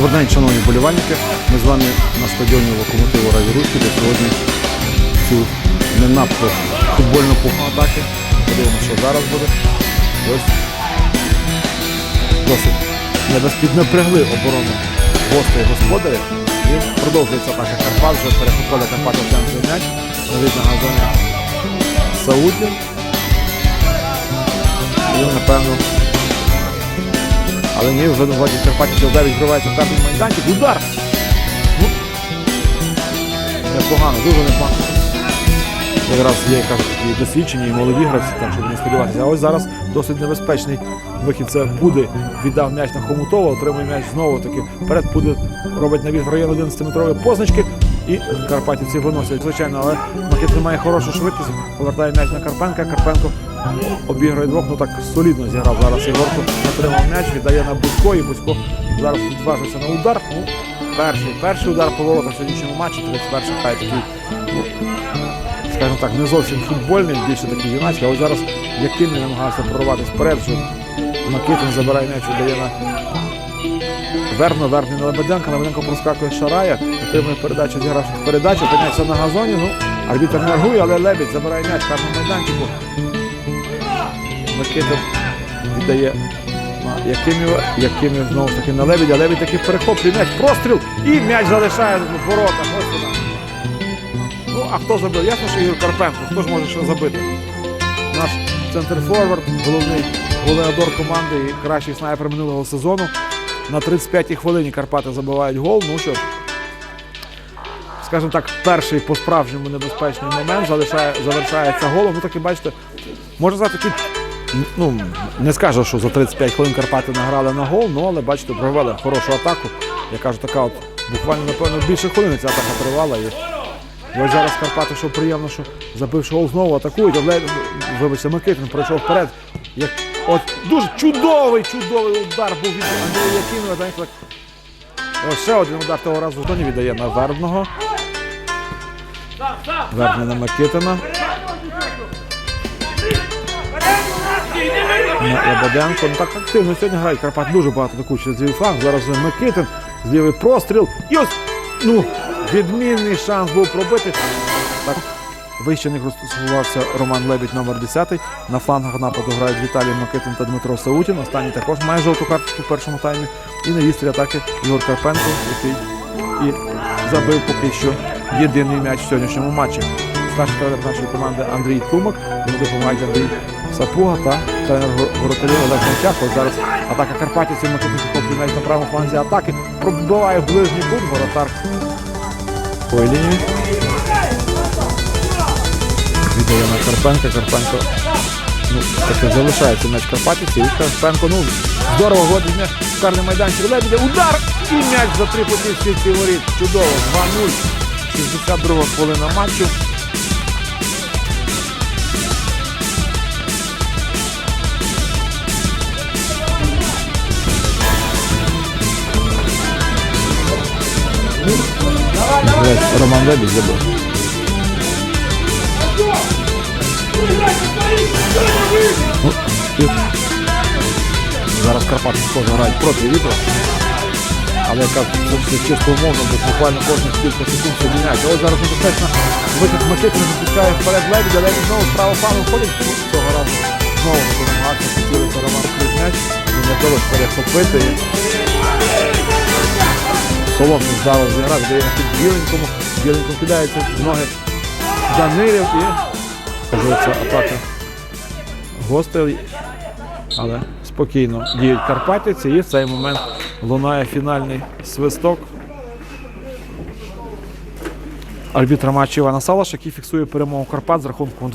Добрий день, шановні болівальники. Ми з вами на стадіоні локомотиву Раді Руський, де сьогодні цю не надто футбольну пуху атаки. Подивимося, що зараз буде. Ось досить небезпід напрягли оборону гостей господарів. І продовжується атака Карпат, вже перехопили Карпати в центрі м'яч. Навіть на газоні Саудів. І напевно але ні, вже вроді Карпаті Чолда відкривається в першому майданчик. Удар! Ну, непогано, дуже непогано. Якраз є кажуть, і досвідчені, і молоді гравці, так щоб не сподіватися. А ось зараз досить небезпечний вихід. Це Пуди віддав м'яч на Хомутова, отримує м'яч знову таки. Вперед Пуди робить навіс в район 11-метрової позначки. І Карпатівці виносять, звичайно, але Макет має хорошу швидкість, повертає м'яч на Карпенка. Карпенко обіграє двох, ну так солідно зіграв зараз Ігорко, отримав м'яч, віддає на Бузько, і Бузько зараз відважився на удар. Ну, перший, перший удар по воротах в сьогоднішньому матчі, 31 хай такий, ну, скажімо так, не зовсім футбольний, більше такий юнацький, а ось зараз яким він намагався прорватися вперед, що Микитин забирає м'яч, віддає на Верно, Верно на Лебеденка, Лебеденко проскакує Шарая, отримує передачу, зігравши передачу, опиняється на газоні, ну, арбітр не реагує, але Лебідь забирає м'яч в першому майданчику. Микита віддає на Якимів знову ж таки на Лебідя, Лебідь таки перехоплює м'яч, простріл і м'яч залишає в воротах. Ось вона. Ну, а хто забив? Ясно, що Ігор Карпенко, хто ж може ще забити? Наш центр-форвард, головний голеадор команди і кращий снайпер минулого сезону. На 35-й хвилині Карпати забивають гол. Ну що, скажімо так, перший по-справжньому небезпечний момент залишає, завершається голом. Ну так і бачите, можна сказати, такий, ну, не скажу, що за 35 хвилин Карпати награли на гол, ну але бачите, провели хорошу атаку. Я кажу, така от буквально, напевно, більше хвилини ця атака тривала. І ось зараз Карпати, що приємно, що забивши гол знову атакують. Але, вибачте, Микитин пройшов вперед. Як, от дуже чудовий, чудовий удар був від Андрія так. Ось ще один удар того разу Тоні віддає на Вербного. Вербний на Микитина. На Лебеденко. Ну так активно сьогодні грають. Карпат дуже багато через лівий фланг. Зараз Микитин, з лівий простріл. І ось, ну, відмінний шанс був пробити. Так, вище них розташувався Роман Лебідь номер 10. На флангах нападу грають Віталій Микитин та Дмитро Саутін. Останній також має жовту карточку в першому таймі. І на вістрі атаки Ігор Карпенко, який і забив поки що єдиний м'яч в сьогоднішньому матчі. Старший тренер нашої команди Андрій Тумак. Йому допомагають Андрій Сапуга та тренер воротарів Олег Гончак. Зараз атака Карпатівців захоплює навіть на правому фланзі атаки. Пробиває в ближній кут воротар лінії. Віддає на Карпенка. Карпенко ну, таки залишається м'яч Карпатівців. І Карпенко, ну, здорово вводить м'яч в карний майданчик. Лебедя, удар! І м'яч за три потівські ці воріт. Чудово, 2-0. 62 хвилина матчу. Гравець Роман Лебідь забив. Ну, Зараз Карпати схоже грають проти вітру. Але яка це чисто умовно, бо буквально кожних кілька секунд все міняється. Ось зараз небезпечно вихід Микитин запускає вперед Лебідь знову справа пану входить. Ну, Цього разу знову не намагався поцілити Роман Кризняч. Він не вдалося перехопити. Соломний здало зіграв, дає на Біленькому. Біленькому кидається в ноги Данилів і кажеться атака гостей. Але спокійно діють Карпатівці і в цей момент лунає фінальний свисток. Арбітра матчу Івана Салаш, який фіксує перемогу Карпат з рахунком